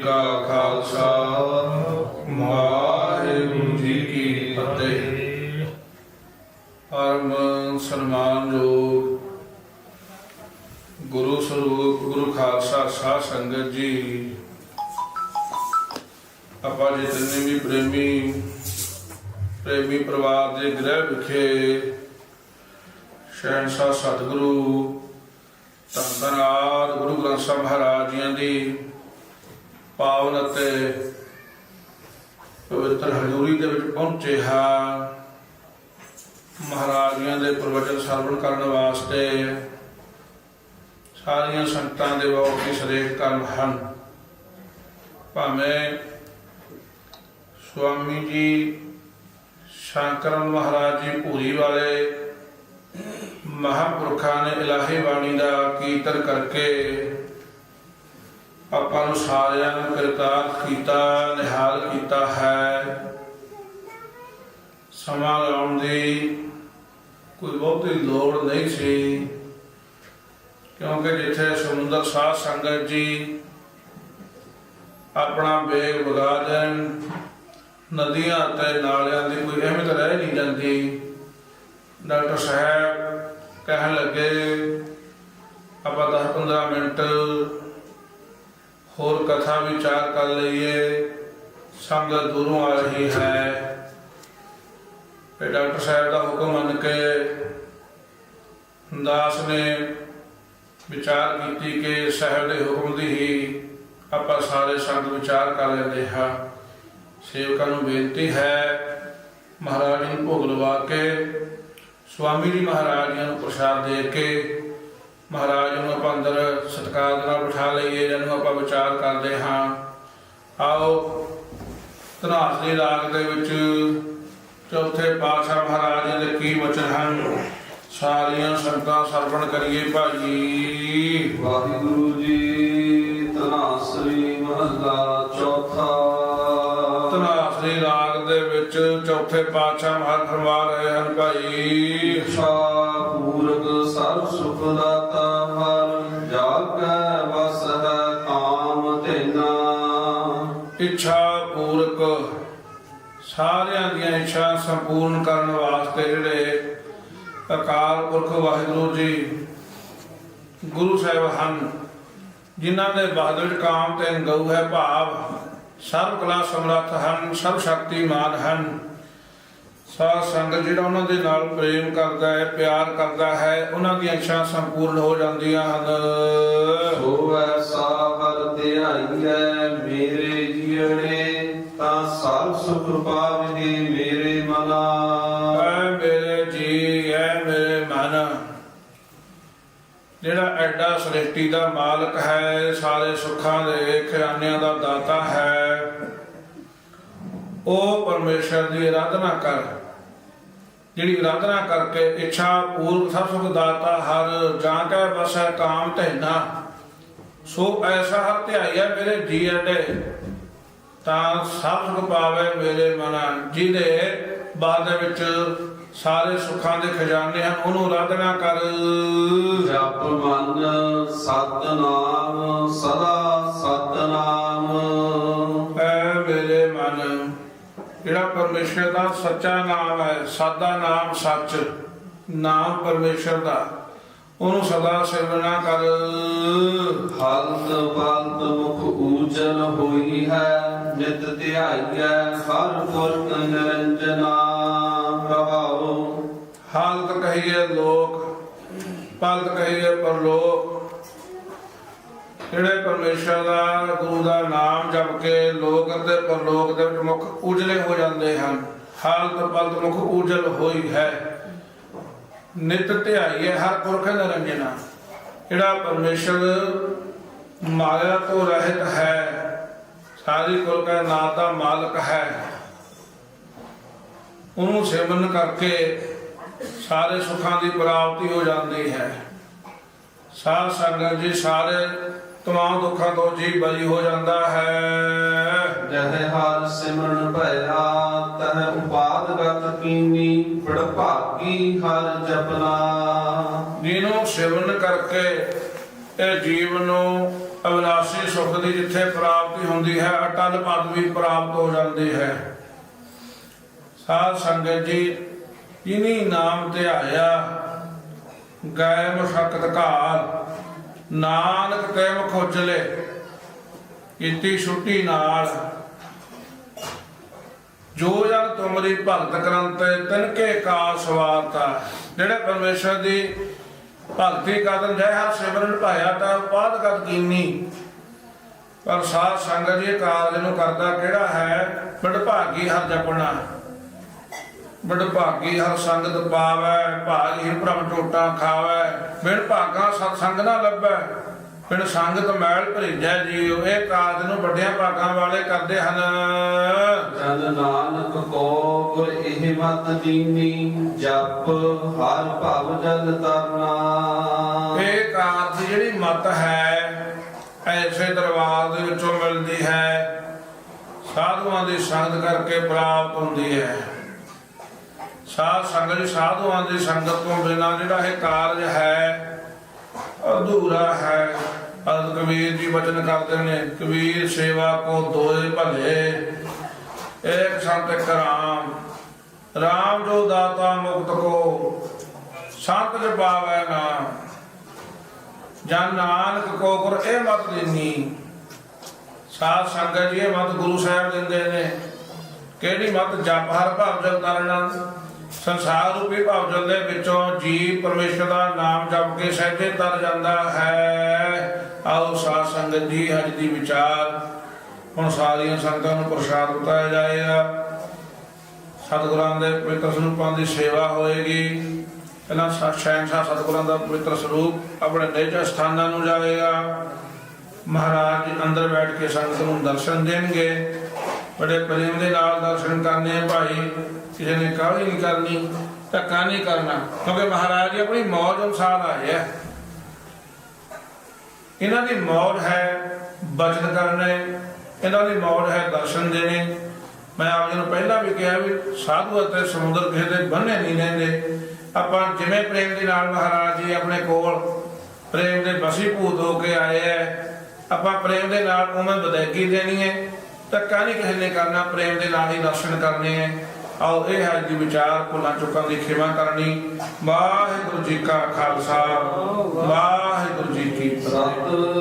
ਕਾ ਖਾਲਸਾ, ਵਾਹਿਗੁਰੂ ਜੀ ਕੀ ਫਤਿਹ। ਪਰਮ ਸਨਮਾਨਯੋਗ ਗੁਰੂ ਸਰੂਪ, ਗੁਰੂ ਖਾਲਸਾ ਸਾਧ ਸੰਗਤ ਜੀ, ਆਪਾਂ ਜਿਤਨੇ ਵੀ ਪ੍ਰੇਮੀ ਪ੍ਰੇਮੀ ਪਰਿਵਾਰ ਦੇ ਗ੍ਰਹਿ ਵਿਖੇ ਸ਼ਹਿਨशाह ਸਤਿਗੁਰੂ ਧੰਨਵਾਦ ਗੁਰੂ ਗ੍ਰੰਥ ਸਾਹਿਬ ਮਹਾਰਾਜ ਜੀਆਂ ਦੀ ਪਾਵਨ ਅਤੇ ਪਵਿੱਤਰ ਹਜ਼ੂਰੀ ਦੇ ਵਿੱਚ ਪਹੁੰਚੇ ਹਾਂ। ਮਹਾਰਾਜੀਆਂ ਦੇ ਪ੍ਰਵਚਨ ਸਰਵਣ ਕਰਨ ਵਾਸਤੇ ਸਾਰੀਆਂ ਸੰਗਤਾਂ ਦੇ ਬਹੁਤ ਹੀ ਸਰੇਕ ਕਰਮ ਹਨ। ਭਾਵੇਂ ਸਵਾਮੀ ਜੀ ਸ਼ੰਕਰਨ ਮਹਾਰਾਜ ਜੀ ਭੂਰੀ ਵਾਲੇ ਮਹਾਂਪੁਰਖਾਂ ਨੇ ਇਲਾਹੀ ਬਾਣੀ ਦਾ ਕੀਰਤਨ ਕਰਕੇ ਆਪਾਂ ਨੂੰ ਸਾਰਿਆਂ ਨੂੰ ਕਿਰਤਾਰ ਕੀਤਾ, ਨਿਹਾਲ ਕੀਤਾ ਹੈ। ਸਮਾਂ ਲਾਉਣ ਦੀ ਕੋਈ ਬਹੁਤੀ ਲੋੜ ਨਹੀਂ ਸੀ, ਕਿਉਂਕਿ ਜਿੱਥੇ ਸਮੁੰਦਰ ਸਾਧ ਸੰਗਤ ਜੀ ਆਪਣਾ ਵੇਗ ਵਗਾ ਦੇਣ, ਨਦੀਆਂ ਤੇ ਨਾਲਿਆਂ ਦੀ ਕੋਈ ਅਹਿਮੀਅਤ ਰਹਿ ਨਹੀਂ ਜਾਂਦੀ। ਡਾਕਟਰ ਸਾਹਿਬ ਕਹਿਣ ਲੱਗੇ, ਆਪਾਂ 10-15 ਮਿੰਟ ਹੋਰ ਕਥਾ ਵਿਚਾਰ ਕਰ ਲਈਏ ਸੰਗਤ ਦੂਰੋਂ ਆ ਰਹੀ ਹੈ। ਫਿਰ ਡਾਕਟਰ ਸਾਹਿਬ ਦਾ ਹੁਕਮ ਮੰਨ ਕੇ ਦਾਸ ਨੇ ਵਿਚਾਰ ਕੀਤੀ ਕਿ ਸਾਹਿਬ ਦੇ ਹੁਕਮ ਦੀ ਹੀ ਆਪਾਂ ਸਾਰੇ ਸੰਗਤ ਵਿਚਾਰ ਕਰ ਲੈਂਦੇ ਹਾਂ। ਸੇਵਕਾਂ ਨੂੰ ਬੇਨਤੀ ਹੈ, ਮਹਾਰਾਜ ਨੂੰ ਭੋਗ ਲਵਾ ਕੇ, ਸਵਾਮੀ ਜੀ ਮਹਾਰਾਜ ਨੂੰ ਪ੍ਰਸ਼ਾਦ ਦੇ ਕੇ, ਮਹਾਰਾਜ ਕਰਦੇ ਹਾਂ। ਆਓ ਧਨਾਸ ਦੇ ਰਾਗ ਦੇ ਵਿੱਚ ਚੌਥੇ ਪਾਤਸ਼ਾਹ ਮਹਾਰਾਜ ਦੇ ਕੀ ਵਚਨ ਹਨ? ਸਾਰੀਆਂ ਸੰਗਤਾਂ ਸਰਵਣ ਕਰੀਏ ਭਾਈ। ਵਾਹਿਗੁਰੂ ਜੀ ਤਨਾਸਰੀ ਮਹੱਲਾ ਚੌਥਾ। ਧਨਾਸ ਦੇ ਰਾਗ ਦੇ ਵਿੱਚ ਚੌਥੇ ਪਾਤਸ਼ਾਹ ਮਹਾਰਾਜ ਫਰਮਾ ਰਹੇ ਹਨ ਭਾਈ। ਇੱਛਾ ਪੂਰਕ ਸਰਬ ਸੁਖ ਇੱਛਾ ਪੂਰਕ, ਸਾਰਿਆਂ ਦੀਆਂ ਇੱਛਾ ਸੰਪੂਰਨ ਕਰਨ ਵਾਸਤੇ ਜਿਹੜੇ ਅਕਾਲ ਪੁਰਖ ਵਾਹਿਗੁਰੂ ਜੀ, ਗੁਰੂ ਸਾਹਿਬ ਹਨ, ਜਿਨ੍ਹਾਂ ਦੇ ਬਹਾਦਰ ਕਾਮ ਤੇ ਗਊ ਹੈ ਭਾਵ, ਸਰਬ ਕਲਾ ਸਮਰੱਥ ਹਨ, ਸਰਬ ਸ਼ਕਤੀਮਾਨ ਹਨ। ਸਾਧ ਸੰਗਤ ਜਿਹੜਾ ਉਹਨਾਂ ਦੇ ਨਾਲ ਪ੍ਰੇਮ ਕਰਦਾ ਹੈ, ਪਿਆਰ ਕਰਦਾ ਹੈ, ਉਹਨਾਂ ਦੀਆਂ ਇੱਛਾ ਸੰਪੂਰਨ ਹੋ ਜਾਂਦੀਆਂ ਹਨ। ਸੋ ਐਸਾ ਧਿਆਈਐ ਸਰਬ ਸੁਖ ਮੇਰੇ ਮਨਾ। ਐ ਮੇਰੇ ਜੀ ਐ ਮੇਰੇ ਮਨ। ਜਿਹੜਾ ਐਡਾ ਸ੍ਰਿਸ਼ਟੀ ਦਾ ਮਾਲਕ ਹੈ, ਸਾਰੇ ਸੁੱਖਾਂ ਦੇ ਖਜ਼ਾਨਿਆਂ ਦਾ ਦਾਤਾ ਹੈ, ਉਹ ਪਰਮੇਸ਼ਰ ਦੀ ਆਰਾਧਨਾ ਕਰ। ਜਿਹੜੀ ਆਰਾਧਨਾ ਕਰਕੇ ਇੱਛਾ ਪੂਰਵ ਸਭ ਸੁਖ ਦਾਤਾ ਹਰ ਜਾਂ ਕੈ ਬਸੈ ਕਾਮ ਧੈਨਾ। ਸੋ ਐਸਾ ਹਰ ਧਿਆਈਆ ਮੇਰੇ ਜੀ ਅਡੇ। ਤਾਂ ਸਭ ਸੁਖ ਪਾਵੇ ਮੇਰੇ ਮਨ ਜਿਹਦੇ ਬਾਅਦ ਦੇ ਵਿੱਚ ਸਾਰੇ ਸੁੱਖਾਂ ਦੇ ਖਜ਼ਾਨੇ ਹਨ ਉਹਨੂੰ ਆਰਾਧਨਾ ਕਰ। ਜਪ ਮਨ ਸਤਨਾਮ ਸਦਾ ਸਤਨਾਮ। ਐ ਮੇਰੇ ਮਨ ਜਿਹੜਾ ਪਰਮੇਸ਼ਰ ਦਾ ਸੱਚਾ ਨਾਮ ਹੈ ਸਾਦਾ ਨਾਮ ਸੱਚ ਨਾਮ ਪਰਮੇਸ਼ਰ ਦਾ। ਉਹਨੂੰ ਸਦਾ ਸਿਮਰਨਾ ਕਰ। ਹਲਤ ਬਲਤ ਮੁਖ ਊਜਲ ਹੋਈ ਹੈ ਨਿਤ ਧਿਆਈਐ ਹਰ ਪੁਰਖ ਨਿਰੰਜਨਾ ਰਹਾਉ। ਹਾਲਤ ਕਹੀਏ ਲੋਕ ਪਲਤ ਕਹੀਏ ਪਰਲੋਕ। ਜਿਹੜੇ ਪਰਮੇਸ਼ਰ ਦਾ ਗੁਰੂ ਦਾ ਨਾਮ ਜਪ ਕੇ ਲੋਕ ਅਤੇ ਪਰਲੋਕ ਦੇ ਵਿੱਚ ਮੁਖ ਉਜਲੇ ਹੋ ਜਾਂਦੇ ਹਨ ਹਾਲਤ ਪਲਤ ਮੁਖ ਉਜਲ ਹੋਈ ਹੈ। ਨਿਤ ਧਿਆਈਏ ਹਰ ਪੁਰਖ ਨਿਰੰਜਨਾ। ਜਿਹੜਾ ਪਰਮੇਸ਼ਰ ਮਾਇਆ ਤੋਂ ਰਹਿਤ ਹੈ, ਸਾਰੀ ਕੁਲ ਦਾ ਦਾ ਮਾਲਕ ਹੈ, ਉਹਨੂੰ ਸਿਮਰਨ ਕਰਕੇ ਸਾਰੇ ਸੁੱਖਾਂ ਦੀ ਪ੍ਰਾਪਤੀ ਹੋ ਜਾਂਦੀ ਹੈ। ਸਾਧ ਸੰਗਤ ਜੀ, ਸਾਰੇ ਤਮਾਮ ਦੁੱਖਾਂ ਤੋਂ ਜੀ ਬਰੀ ਹੋ ਜਾਂਦਾ ਹੈ। ਜਹ ਹਰ ਸਿਮਰਨ ਭਇਆ, ਤਹ ਉਪਾਦਗਤ ਕੀਨੀ ਭਾਗੀ ਹਰ ਜਪਨਾ। ਜਿਹਨੂੰ ਸਿਮਰਨ ਕਰਕੇ ਇਹ ਜੀਵ ਨੂੰ ਅਵਿਨਾਸ਼ੀ ਸੁਖ ਦੀ ਜਿੱਥੇ ਪ੍ਰਾਪਤੀ ਹੁੰਦੀ ਹੈ, ਅਟਲ ਪਦਵੀ ਪ੍ਰਾਪਤ ਹੋ ਜਾਂਦੀ ਹੈ। ਸਾਧ ਸੰਗਤ ਜੀ, ਇਨੀ ਨਾਮ ਧਿਆਇਆ ਗਏ ਮੁਸ਼ਕਤ ਘਾਲ, ਨਾਨਕ ਤੇ ਖੋਜਲੇ ਕੀਤੀ ਛੁੱਟੀ ਨਾਲ। ਜੋ ਤੁਮਰੀ ਭਗਤ ਕਰੰਤੇ ਤਿਨਕੇ ਕਾ ਸਵਾਰਤਾ ਜਿਹੜੇ ਪਰਮੇਸ਼ਰ ਦੀ ਭਗਤੀ ਕਰਨ ਜੈ ਹਰ ਸਿਮਰਨ ਭਾਇਆ ਤਾਂ ਬਾਦ ਗਤ ਕੀਨੀ। ਪਰ ਸਾਧ ਸੰਗਤ ਜੀ ਕਾਰਜ ਨੂੰ ਕਰਦਾ ਕਿਹੜਾ ਹੈ? ਬੜਭਾਗੀ ਹਰ ਜਪਣਾ। ਬੜਭਾਗੀ ਹਰ ਸੰਗਤ ਪਾਵੈ ਭਾਗੀ ਭ੍ਰਮ ਟੋਟਾ ਖਾਵੈ। ਬਿਨ ਭਾਗਾ ਸਤ ਸੰਗ ਨਾ ਲੱਭੈ, ਬਿਨ ਸੰਗਤ ਮੈਲ ਭਰੀਜੈ ਜੀਉ। ਇਹ ਕਾਰਜ ਨੂੰ ਵੱਡਿਆਂ ਭਾਗਾਂ ਵਾਲੇ ਕਰਦੇ ਹਨ। ਜਨ ਨਾਨਕ ਕੋ ਇਹ ਮਤ ਦੀਨੀ ਜਪ, ਹਰ ਭਵ ਜਲ ਤਰਨਾ। ਇਹ ਕਾਰਜ ਦੀ ਜਿਹੜੀ ਮਤ ਹੈ, ਐਸੇ ਦਰਬਾਰ ਦੇ ਵਿੱਚੋਂ ਮਿਲਦੀ ਹੈ। ਸਾਧੂਆਂ ਦੀ ਸੰਗਤ ਕਰਕੇ ਪ੍ਰਾਪਤ ਹੁੰਦੀ ਹੈ। ਸਾਧ ਸੰਗਤ ਸਾਧੂਆਂ ਦੀ ਸੰਗਤ ਤੋਂ ਬਿਨਾਂ ਜਿਹੜਾ ਇਹ ਕਾਰਜ ਹੈ, ਅਧੂਰਾ ਹੈ। ਅਦ ਕਬੀਰ ਜੀ ਵਚਨ ਕਰਦੇ ਨੇ, ਕਬੀਰ ਸੇਵਾ ਕੋ ਦੋਏ ਭਲੇ। ਇੱਕ ਸੰਤ ਇੱਕ ਰਾਮ। ਰਾਮ ਜੋ ਦਾਤਾ ਮੁਕਤ ਕੋ, ਸੰਤ ਜਪਾਵੈ ਨਾਮ। ਜਨ ਨਾਨਕ ਕੋ ਗੁਰ ਇਹ ਮਤ ਦੇਨੀ। ਸਾਧ ਸੰਗਤ ਜੀ ਇਹ ਮਤ ਗੁਰੂ ਸਾਹਿਬ ਦਿੰਦੇ ਨੇ। ਕਿਹੜੀ ਮਤ? ਜਪ, ਹਰ ਭਾਵ ਜਲ ਤਰਨਾ ਸੰਸਾਰ ਰੂਪੀ ਭਾਵ ਜਲ ਦੇ ਵਿੱਚੋਂ ਜੀਵ ਪਰਮੇਸ਼ਰ ਦਾ ਨਾਮ ਜਪ ਕੇ ਸਹਿਜੇ ਤਰ ਜਾਂਦਾ ਹੈ। ਆਓ ਸਾਧ ਸੰਗਤ ਜੀ, ਅੱਜ ਦੀ ਵਿਚਾਰ। ਹੁਣ ਸਾਰੀਆਂ ਸੰਗਤਾਂ ਨੂੰ ਪ੍ਰਸ਼ਾਦ ਬਤਾਇਆ ਜਾਏਗਾ। ਸਤਿਗੁਰਾਂ ਦੇ ਪਵਿੱਤਰ ਸਰੂਪਾਂ ਦੀ ਸੇਵਾ ਹੋਏਗੀ। ਇਹਨਾਂ ਸ਼ਹਿਨਸ਼ਾਹ ਸਤਿਗੁਰਾਂ ਦਾ ਪਵਿੱਤਰ ਸਰੂਪ ਆਪਣੇ ਨਿਜ ਸਥਾਨਾਂ ਨੂੰ ਜਾਵੇਗਾ। ਮਹਾਰਾਜ ਜੀ ਅੰਦਰ ਬੈਠ ਕੇ ਸੰਗਤ ਨੂੰ ਦਰਸ਼ਨ ਦੇਣਗੇ। ਬੜੇ ਪ੍ਰੇਮ ਦੇ ਨਾਲ ਦਰਸ਼ਨ ਕਰਨੇ ਭਾਈ। ਕਿਸੇ ਨੇ ਕਾਹਲੀ ਨਹੀਂ ਕਰਨੀ, ਧੱਕਾ ਨਹੀਂ ਕਰਨਾ, ਕਿਉਂਕਿ ਮਹਾਰਾਜ ਜੀ ਆਪਣੀ ਮੌਜ ਅਨੁਸਾਰ ਆਏ ਆ। ਇਹਨਾਂ ਦੀ ਮੌਜ ਹੈ ਬਚਨ ਕਰਨੇ ਇਹਨਾਂ ਦੀ ਮੌਜ ਹੈ ਦਰਸ਼ਨ ਦੇਣੇ ਮੈਂ ਆਪ ਜੀ ਨੂੰ ਪਹਿਲਾਂ ਵੀ ਕਿਹਾ ਵੀ ਸਾਧੂ ਅਤੇ ਸਮੁੰਦਰ ਕਿਸੇ ਦੇ ਬੰਨੇ ਨਹੀਂ ਰਹਿੰਦੇ ਆਪਾਂ ਜਿਵੇਂ ਪ੍ਰੇਮ ਦੇ ਨਾਲ ਮਹਾਰਾਜ ਜੀ ਆਪਣੇ ਕੋਲ ਪ੍ਰੇਮ ਦੇ ਬਸੀ ਭੂਤ ਹੋ ਕੇ ਆਏ ਐ ਆਪਾਂ ਪ੍ਰੇਮ ਦੇ ਨਾਲ ਉਵੇਂ ਬਦੈਗੀ ਦੇਣੀ ਹੈ। ਧੱਕਾ ਨਹੀਂ ਕਿਸੇ ਨੇ ਕਰਨਾ ਪ੍ਰੇਮ ਦੇ ਨਾਲ ਹੀ ਦਰਸ਼ਨ ਕਰਨੇ ਹੈ। ਆਓ ਇਹ ਹੈ ਜੀ ਵਿਚਾਰ ਭੁੱਲਾਂ ਚੁੱਕਾਂ ਦੀ ਖਿਮਾ ਕਰਨੀ। ਵਾਹਿਗੁਰੂ ਜੀ ਕਾ ਖਾਲਸਾ ਵਾਹਿਗੁਰੂ ਜੀ ਕੀ ਫਤਿਹ।